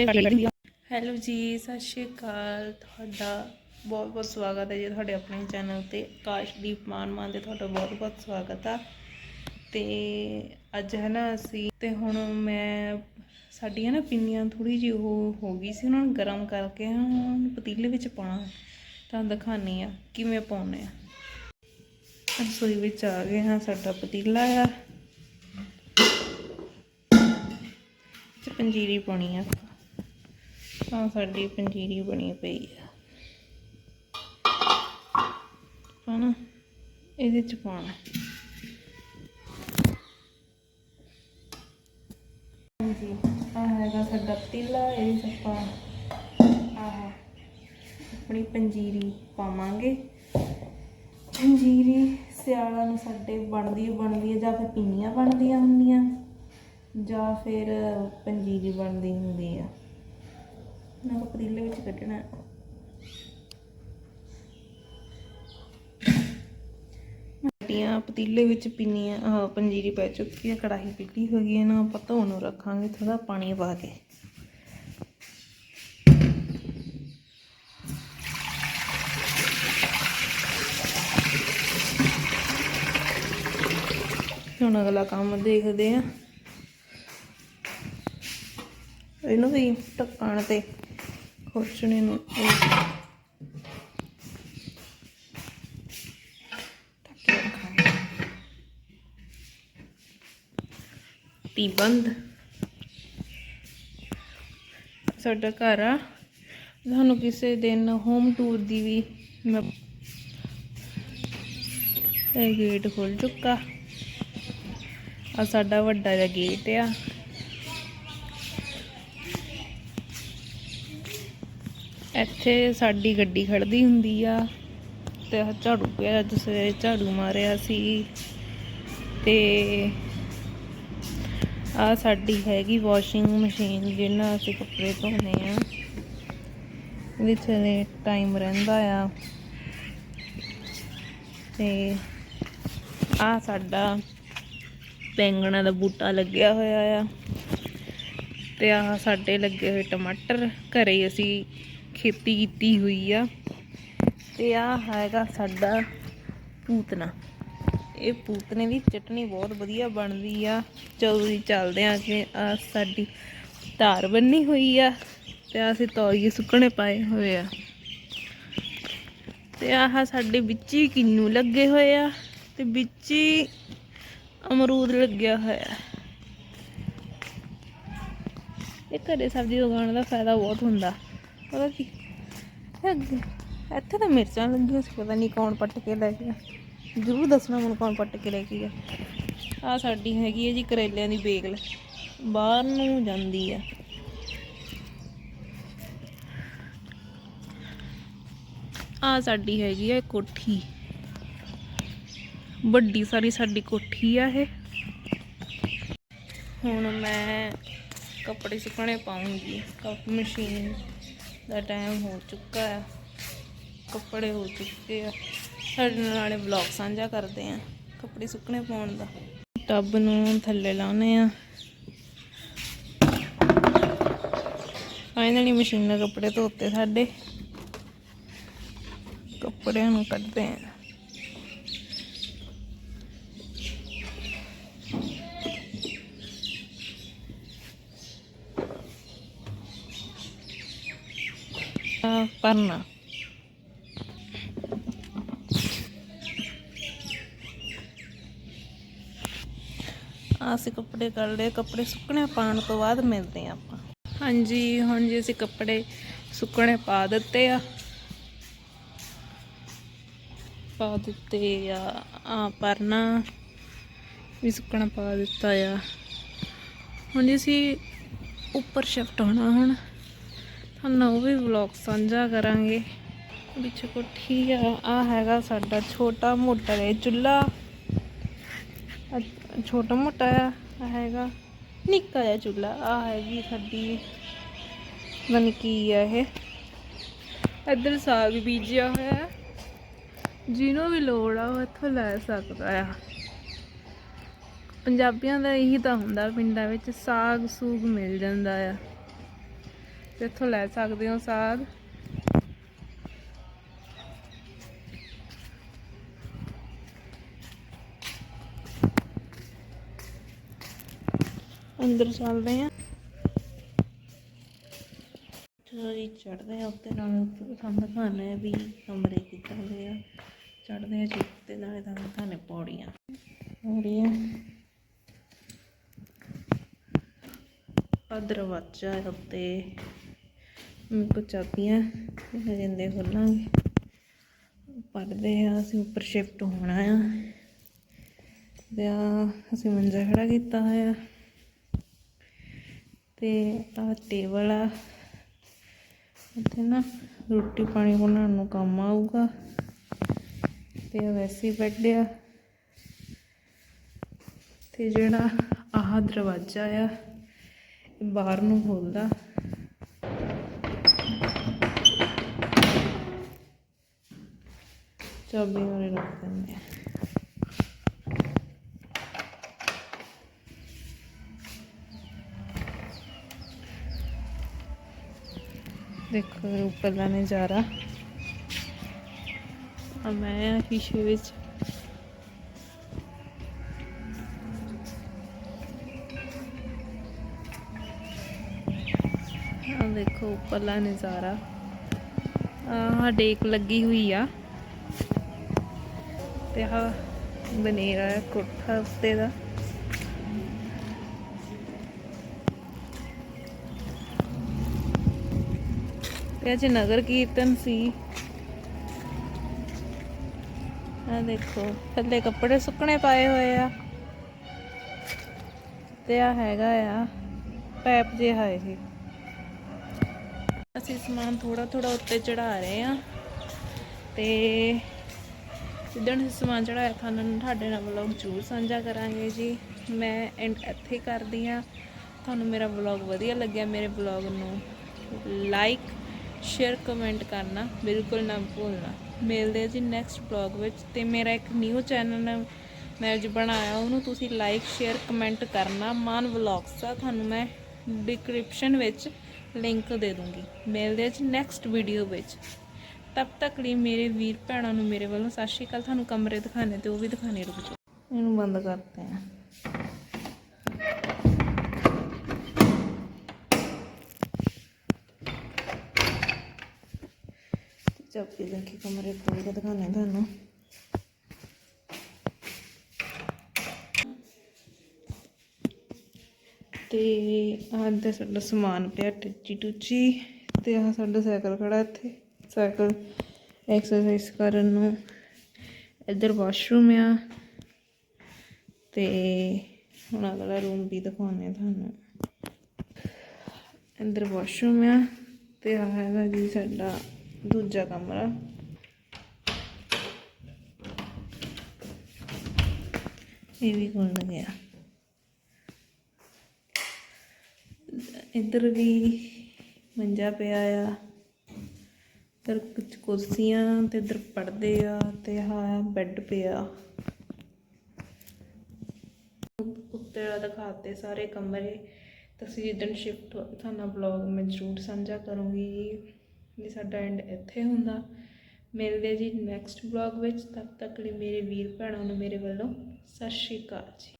ਤੇ ਤੁਹਾਡੀ ਬੜੀ ਹੈਲੋ ਜੀ ਸਤਿ ਸ਼੍ਰੀ ਅਕਾਲ। ਤੁਹਾਡਾ ਬਹੁਤ ਬਹੁਤ ਸਵਾਗਤ ਹੈ ਜੀ ਤੁਹਾਡੇ ਆਪਣੇ ਚੈਨਲ ਤੇ। ਆਕਾਸ਼ਦੀਪ ਮਾਨ ਮਾਨ ਤੇ ਤੁਹਾਡਾ ਬਹੁਤ ਬਹੁਤ ਸਵਾਗਤ ਆ। ਤੇ ਅੱਜ ਹੈ ਨਾ ਅਸੀਂ ਤੇ ਹੁਣ ਮੈਂ ਸਾਡੀ ਹੈ ਨਾ ਪਿੰਨੀਆਂ ਥੋੜੀ ਜਿਹੀ ਉਹ ਹੋ ਗਈ ਸੀ ਉਹਨਾਂ ਨੂੰ ਗਰਮ ਕਰਕੇ ਹੁਣ ਪਤੀਲੇ ਵਿੱਚ ਪਾਉਣਾ ਤਾਂ ਦਿਖਾਣੀ ਆ ਕਿਵੇਂ ਪਾਉਣੇ ਆ ਰਸੋਈ ਵਿੱਚ ਆ ਗਏ ਹਾਂ ਸਾਡਾ ਪਤੀਲਾ ਆ। ਚ ਪੰਜੀਰੀ ਪਾਉਣੀ ਆ। ਆ ਸਾਡੀ ਪੰਜੀਰੀ ਬਣੀ ਪਈ ਆ। ਪਾਣਾ ਇਹਦੇ ਚ ਪਾਣਾ ਹਾਂਜੀ ਆ ਹੈਗਾ ਸਾਡਾ ਪਤੀਲਾ ਇਹਦੇ ਚ ਆਪਾਂ ਆਹ, ਆਪਣੀ ਪੰਜੀਰੀ ਪਾਵਾਂਗੇ। ਪੰਜੀਰੀ ਸਿਆਲਾਂ ਨੂੰ ਸਾਡੇ ਬਣਦੀ ਬਣਦੀ ਹੈ ਜਾਂ ਫਿਰ ਪਿੰਨੀਆਂ ਬਣਦੀਆਂ ਹੁੰਦੀਆਂ, ਜਾਂ ਫਿਰ ਪੰਜੀਰੀ ਬਣਦੀ ਹੁੰਦੀ ਆ। ਨਾ ਪਤੀਲੇ ਵਿੱਚ ਕੱਢਣਾ ਮਟੀਆਂ ਪਤੀਲੇ ਵਿੱਚ ਪਿੰਨੀਆਂ ਪੰਜੀਰੀ ਪੈ ਚੁੱਕੀ ਹੈ, ਕੜਾਹੀ ਪੀਲੀ ਹੋ ਗਈ ਹੈ ਨਾ, ਆਪਾਂ ਧੋਣ ਨੂੰ ਰੱਖਾਂਗੇ ਥੋੜਾ ਪਾਣੀ ਪਾ ਕੇ। ਹੁਣ ਅਗਲਾ ਕੰਮ ਦੇਖਦੇ ਆ ਇਹਨੂੰ ਵੀ ਢੱਕਣ ਤੇ। ਖੋਚਣੇ ਨੂੰ ਬੰਦ। ਸਾਡਾ ਘਰ ਆ। ਤੁਹਾਨੂੰ ਕਿਸੇ ਦਿਨ ਹੋਮ ਟੂਰ ਦੀ ਵੀ ਮੈਂ ਇਹ ਗੇਟ ਖੁੱਲ ਚੁੱਕਾ। ਆ ਸਾਡਾ ਵੱਡਾ ਜਿਹਾ ਗੇਟ ਆ। ਇੱਥੇ ਸਾਡੀ ਗੱਡੀ ਖੜਦੀ ਹੁੰਦੀ ਆ ਤੇ ਆਹ ਝਾੜੂ ਪਿਆ, ਅੱਜ ਸਵੇਰੇ ਝਾੜੂ ਮਾਰਿਆ ਸੀ। ਤੇ ਆ ਸਾਡੀ ਹੈਗੀ ਵਾਸ਼ਿੰਗ ਮਸ਼ੀਨ ਜਿਹਨਾਂ ਅਸੀਂ ਕੱਪੜੇ ਧੋਨੇ ਆ। ਇਹਦੇ ਚ ਟਾਈਮ ਰਹਿੰਦਾ ਆ। ਤੇ ਆ ਸਾਡਾ ਬੈਂਗਣਾ ਦਾ ਬੂਟਾ ਲੱਗਿਆ ਹੋਇਆ ਆ। ਤੇ ਆ ਸਾਡੇ ਲੱਗੇ ਹੋਏ ਟਮਾਟਰ। ਘਰੇ ਹੀ ਅਸੀਂ ਖੇਤੀ ਕੀਤੀ ਹੋਈ ਆ। ਤੇ ਆ ਹੈਗਾ ਸਾਡਾ ਪੂਤਨਾ। ਇਹ ਪੂਤਨੇ ਦੀ ਚਟਨੀ ਬਹੁਤ ਵਧੀਆ ਬਣਦੀ ਆ। ਚਲੋ ਜੀ, ਚੱਲਦੇ ਆ ਕਿ ਆ ਸਾਡੀ ਧਾਰ ਬੰਨੀ ਹੋਈ ਆ ਤੇ ਆ ਅਸੀਂ ਤੌਲੀਏ ਸੁੱਕਣੇ ਪਾਏ ਹੋਏ ਆ। ਤੇ ਆਹ ਸਾਡੇ ਵਿੱਚ ਹੀ ਕਿੰਨੂ ਲੱਗੇ ਹੋਏ ਆ ਤੇ ਵਿੱਚ ਹੀ ਅਮਰੂਦ ਲੱਗਿਆ ਹੋਇਆ। ਇਹ ਘਰੇ ਸਬਜ਼ੀ ਉਗਾਉਣ ਦਾ ਫਾਇਦਾ ਬਹੁਤ ਹੁੰਦਾ। ਪਤਾ ਕੀ? ਅੱਗੇ- ਇੱਥੇ ਤਾਂ ਮਿਰਚਾਂ ਲੱਗੀਆਂ ਸੀ, ਪਤਾ ਨਹੀਂ ਕੌਣ ਪੱਟ ਕੇ ਲੈ ਗਿਆ। ਜ਼ਰੂਰ ਦੱਸਣਾ ਮੈਨੂੰ ਕੌਣ ਪੱਟ ਕੇ ਲੈ ਕੇ ਗਿਆ। ਆ ਸਾਡੀ ਹੈਗੀ ਹੈ ਜੀ ਕਰੇਲਿਆਂ ਦੀ ਬੇਗਲ। ਬਾਹਰ ਨੂੰ ਜਾਂਦੀ ਆ ਆ ਸਾਡੀ ਹੈਗੀ ਆ ਕੋਠੀ। ਵੱਡੀ ਸਾਰੀ ਸਾਡੀ ਕੋਠੀ ਆ ਇਹ। ਹੁਣ ਮੈਂ ਕੱਪੜੇ ਸੁੱਕਣੇ ਪਾਉਂਗੀ, ਕੱਪ ਮਸ਼ੀਨ ਦਾ ਟਾਈਮ ਹੋ ਚੁੱਕਾ ਹੈ। ਕੱਪੜੇ ਹੋ ਚੁੱਕੇ ਆ। ਸਾਡੇ ਨਾਲੇ ਵਲੌਗ ਸਾਂਝਾ ਕਰਦੇ ਆ, ਕੱਪੜੇ ਸੁੱਕਣੇ ਪਾਉਣ ਦਾ। ਟੱਬ ਨੂੰ ਥੱਲੇ ਲਾਉਨੇ ਆ। ਫਾਈਨਲੀ ਮਸ਼ੀਨ ਨਾਲ ਕੱਪੜੇ ਧੋਤੇ ਸਾਡੇ। ਕੱਪੜਿਆਂ ਨੂੰ ਕੱਢਦੇ ਆ। ਭਰਨਾ ਅਸੀਂ ਕੱਪੜੇ ਕੱਢ ਲਏ, ਕੱਪੜੇ ਸੁੱਕਣੇ ਪਾਉਣ ਤੋਂ ਬਾਅਦ ਮਿਲਦੇ ਆ ਆਪਾਂ। ਹਾਂਜੀ, ਹੁਣ ਜੀ ਅਸੀਂ ਕੱਪੜੇ ਸੁੱਕਣੇ ਪਾ ਦਿੱਤੇ ਆ। ਪਾ ਦਿੱਤੇ ਆ ਆ ਪਰਨਾ ਵੀ ਸੁੱਕਣਾ ਪਾ ਦਿੱਤਾ ਆ। ਹੁਣ ਜੀ ਅਸੀਂ ਉੱਪਰ ਸ਼ਿਫਟ ਹੋਣਾ ਹੁਣ। ਤੁਹਾਨੂੰ ਉਹ ਵੀ ਵਲੌਗ ਸਾਂਝਾ ਕਰਾਂਗੇ। ਵਿੱਚ ਕੋਠੀ ਆ ਆ ਹੈਗਾ ਸਾਡਾ ਛੋਟਾ ਮੋਟਾ ਜਿਹਾ ਚੁੱਲ੍ਹਾ। ਛੋਟਾ ਮੋਟਾ ਆ, ਆਹ ਹੈਗਾ ਨਿੱਕਾ ਜਿਹਾ ਚੁੱਲ੍ਹਾ ਆ ਹੈਗੀ ਸਾਡੀ ਮਨ ਕੀ ਆ ਇਹ। ਇੱਧਰ ਸਾਗ ਬੀਜਿਆ ਹੋਇਆ ਹੈ। ਜਿਹਨੂੰ ਵੀ ਲੋੜ ਆ, ਉਹ ਇੱਥੋਂ ਲੈ ਸਕਦਾ ਆ। ਪੰਜਾਬੀਆਂ ਦਾ ਇਹੀ ਤਾਂ ਹੁੰਦਾ, ਪਿੰਡਾਂ ਵਿੱਚ ਸਾਗ ਸੂਗ ਮਿਲ ਜਾਂਦਾ ਆ। ਤੇ ਇੱਥੋਂ ਲੈ ਸਕਦੇ ਹੋ ਸਾਗ। ਅੰਦਰ ਚੱਲਦੇ ਆ ਜੀ ਚੜਦੇ ਆ ਉੱਤੇ, ਨਾਲ ਸਾਨੂੰ ਦਿਖਾਣਾ ਵੀ ਕਮਰੇ ਕਿੱਦਾਂ ਦੇ ਆ। ਚੜਦੇ ਆ ਜੀ ਤੇ, ਨਾਲੇ ਤੁਹਾਨੂੰ ਦਿਖਾਣੇ ਪੌੜੀਆਂ। ਪੌੜੀਆਂ। ਆ ਦਰਵਾਜ਼ਾ ਹੈ ਉੱਤੇ। ਮੇਰੇ ਕੋਲ ਚਾਬੀਆਂ ਜਿੰਦੇ ਖੋਲਾਂਗੇ ਪੜਦੇ ਆ, ਅਸੀਂ ਉੱਪਰ ਸ਼ਿਫਟ ਹੋਣਾ ਆ। ਤੇ ਆ ਅਸੀਂ ਮੰਜਾ ਖੜਾ ਕੀਤਾ ਹੋਇਆ। ਤੇ ਆ ਟੇਬਲ ਆ। ਇੱਥੇ ਨਾ ਰੋਟੀ ਪਾਣੀ ਬਣਾਉਣ ਨੂੰ ਕੰਮ ਆਊਗਾ। ਤੇ ਆ ਵੈਸੇ ਹੀ ਬੈੱਡ ਆ। ਤੇ ਜਿਹੜਾ ਆਹ ਦਰਵਾਜ਼ਾ ਆ ਬਾਹਰ ਨੂੰ ਖੋਲਦਾ। ਚਾਬੀ ਵਾਲੇ ਰੱਖ ਦਿੰਦੇ ਆ ਦੇਖੋ ਉੱਪਰ ਦਾ ਨਜ਼ਾਰਾ ਆ ਮੈਂ ਆ ਸ਼ੀਸ਼ੇ ਵਿੱਚ ਆ ਦੇਖੋ ਉੱਪਰਲਾ ਨਜ਼ਾਰਾ ਆ ਡੇਕ ਲੱਗੀ ਹੋਈ ਆ ਤੇ ਆ ਬਨੇਰਾ ਹੈ ਉੱਤੇ ਦਾ। ਤੇ ਅੱਜ ਨਗਰ ਕੀਰਤਨ ਸੀ। ਆ ਦੇਖੋ, ਥੱਲੇ ਕੱਪੜੇ ਸੁੱਕਣੇ ਪਾਏ ਹੋਏ ਆ। ਤੇ ਆ ਹੈਗਾ ਆ, ਪੈਪ ਜਿਹਾ ਇਹ। ਅਸੀਂ ਸਮਾਨ ਥੋੜਾ ਥੋੜਾ ਉੱਤੇ ਚੜਾ ਰਹੇ ਆ। ਤੇ ਜਿੱਦਣ ਅਸੀਂ ਸਮਾਨ ਚੜਾਇਆ ਤੁਹਾਨੂੰ ਤੁਹਾਡੇ ਨਾਲ ਵਲੌਗ ਜ਼ਰੂਰ ਸਾਂਝਾ ਕਰਾਂਗੇ ਜੀ। ਮੈਂ ਐਂਡ ਇੱਥੇ ਕਰਦੀ ਆ ਤੁਹਾਨੂੰ ਮੇਰਾ ਵਲੌਗ ਵਧੀਆ ਲੱਗਿਆ, ਮੇਰੇ ਵਲੌਗ ਨੂੰ ਲਾਈਕ ਸ਼ੇਅਰ ਕਮੈਂਟ ਕਰਨਾ ਬਿਲਕੁਲ ਨਾ ਭੁੱਲਣਾ। ਮਿਲਦੇ ਆ ਜੀ ਨੈਕਸਟ ਵਲੌਗ ਵਿੱਚ। ਤੇ ਮੇਰਾ ਇੱਕ ਨਿਊ ਚੈਨਲ ਮੈਂ ਅੱਜ ਬਣਾਇਆ, ਉਹਨੂੰ ਤੁਸੀਂ ਲਾਈਕ ਸ਼ੇਅਰ ਕਮੈਂਟ ਕਰਨਾ। ਮਾਨ ਵਲੌਗਸ ਦਾ ਤੁਹਾਨੂੰ ਮੈਂ ਡਿਸਕ੍ਰਿਪਸ਼ਨ ਵਿੱਚ ਲਿੰਕ ਦੇ ਦੂੰਗੀ। ਮਿਲਦੇ ਆ ਜੀ ਨੈਕਸਟ ਵੀਡੀਓ ਵਿੱਚ। ਤਬ ਤੱਕ ਲਈ ਮੇਰੇ ਵੀਰ ਭੈਣਾਂ ਨੂੰ ਮੇਰੇ ਵੱਲੋਂ ਸਤਿ ਸ਼੍ਰੀ ਅਕਾਲ। ਤੁਹਾਨੂੰ ਕਮਰੇ ਦਿਖਾਣੇ ਤੇ ਉਹ ਵੀ ਦਿਖਾਣੇ, ਰੁਕ ਜਾਓ। ਇਹਨੂੰ ਬੰਦ ਕਰਦੇ ਆ। ਚਾਬੀ ਲੈ ਕਮਰੇ ਖੋਲ ਕੇ ਦਿਖਾਣੇ ਤੁਹਾਨੂੰ। ਤੇ ਆਹ ਤੇ ਸਾਡਾ ਸਮਾਨ ਪਿਆ ਟੱਚੀ ਟੁੱਚੀ ਤੇ ਆਹ ਸਾਡਾ ਸਾਈਕਲ ਖੜਾ ਇੱਥੇ। ਸਾਈਕਲ ਐਕਸਰਸਾਈਜ਼ ਕਰਨ ਨੂੰ। ਇੱਧਰ ਵਾਸ਼ਰੂਮ ਆ। ਤੇ ਹੁਣ ਅਗਲਾ ਰੂਮ ਵੀ ਦਿਖਾਉਂਦੇ ਆ ਤੁਹਾਨੂੰ। ਅੰਦਰ ਵਾਸ਼ਰੂਮ ਆ ਤੇ ਆਹ ਹੈਗਾ ਜੀ ਸਾਡਾ ਦੂਜਾ ਕਮਰਾ। ਇਹ ਵੀ ਖੁੱਲ ਗਿਆ ਇੱਧਰ ਵੀ ਮੰਜਾ ਪਿਆ ਆ। ਇੱਧਰ ਕੁਝ ਕੁਰਸੀਆਂ ਤੇ ਇੱਧਰ ਪੜਦੇ ਆ ਤੇ ਆਹ ਬੈੱਡ ਪਿਆ। ਉੱਤੇ ਦਿਖਾਤੇ ਸਾਰੇ ਕਮਰੇ। ਤੁਸੀਂ ਜਿੱਦਣ ਸ਼ਿਫਟ ਤੁਹਾਨੂੰ ਬਲੌਗ ਮੈਂ ਜ਼ਰੂਰ ਸਾਂਝਾ ਕਰੂੰਗੀ ਵੀ ਸਾਡਾ ਐਂਡ ਇੱਥੇ ਹੁੰਦਾ। ਮਿਲਦੇ ਜੀ ਨੈਕਸਟ ਬਲੌਗ ਵਿੱਚ। ਤਦ ਤੱਕ ਲਈ ਮੇਰੇ ਵੀਰ ਭੈਣਾਂ ਨੂੰ ਮੇਰੇ ਵੱਲੋਂ ਸਤਿ ਸ਼੍ਰੀ ਅਕਾਲ ਜੀ।